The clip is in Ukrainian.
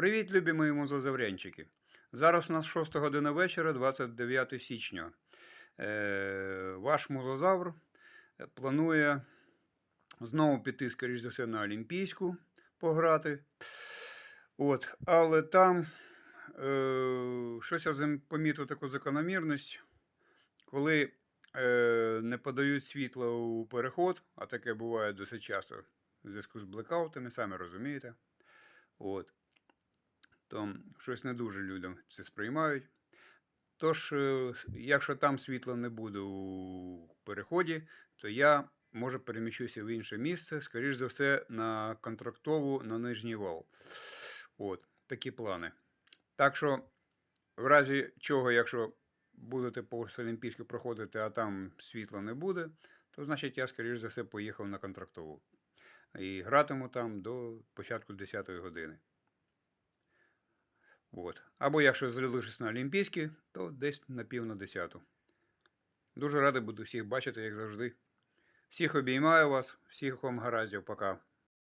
Привіт, любі мої музозаврянчики. Зараз у нас 6 година вечора, 29 січня. Е, ваш музозавр планує знову піти, скоріш за все, на Олімпійську пограти. От, але там е, щось я помітив таку закономірність, коли е, не подають світло у переход, а таке буває досить часто в зв'язку з блекаутами, самі розумієте. От. То щось не дуже людям це сприймають. Тож, е, якщо там світла не буде у переході, то я може переміщуся в інше місце, скоріш за все, на контрактову на нижній вал. От, такі плани. Так що, в разі чого, якщо будете по Олімпійську проходити, а там світла не буде, то значить я, скоріш за все, поїхав на контрактову. І гратиму там до початку 10-ї години. От. Або якщо залишусь на Олімпійській, то десь на пів на 10. Дуже радий буду всіх бачити, як завжди. Всіх обіймаю вас, всіх вам гараздів, пока.